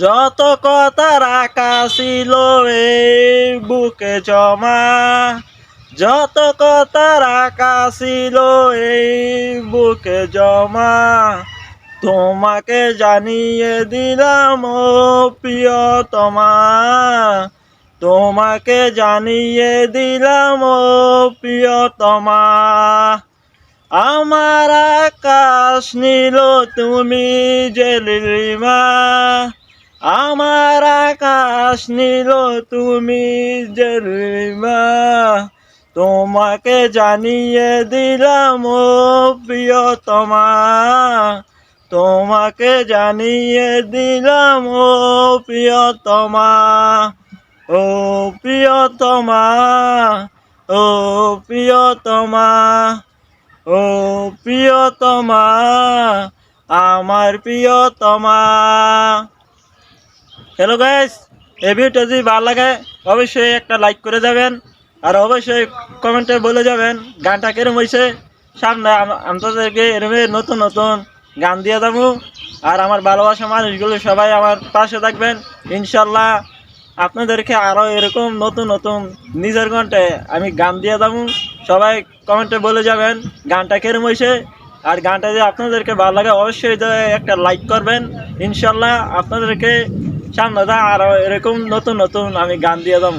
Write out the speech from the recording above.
যত কথা রাখা ছিল এই বুকে জমা। যত কথা রাখা ছিল এই বুকে জমা। তোমাকে জানিয়ে দিলাম, ও প্রিয়তমা। তোমাকে জানিয়ে দিলাম, ও প্রিয়তমা। আমার আকাশ নিল তুমি যে লিলিমা আমার আকাশ নিল তুমি লিলিমা তোমাকে জানিয়ে দিলাম ও প্রিয়তমা, তোমাকে জানিয়ে দিলাম ও প্রিয়তমা ও প্রিয়তমা ও প্রিয়তমা ও প্রিয়তমা, আমার প্রিয়তমা। হ্যালো গাইস এই ভিডিওটা যদি ভালো লাগে, অবশ্যই একটা লাইক করে যাবেন। আর অবশ্যই কমেন্টে বলে যাবেন, গানটা কেরম হয়েছে সামনে আম- আপনাদেরকে এরমে নতুন নতুন গান দিয়ে যাব। আর আমার ভালোবাসা মানুষগুলো সবাই আমার পাশে থাকবেন। ইনশাল্লাহ আপনাদেরকে আরও এরকম নতুন নতুন নিজের কণ্ঠে আমি গান দিয়ে যাব। সবাই কমেন্টে বলে যাবেন, গানটা কেরম হয়েছে আর গানটা যদি আপনাদেরকে ভালো লাগে, অবশ্যই একটা লাইক করবেন। ইনশাল্লাহ আপনাদেরকে সামনে আরও এরকম নতুন নতুন আমি গান দিয়ে যাব।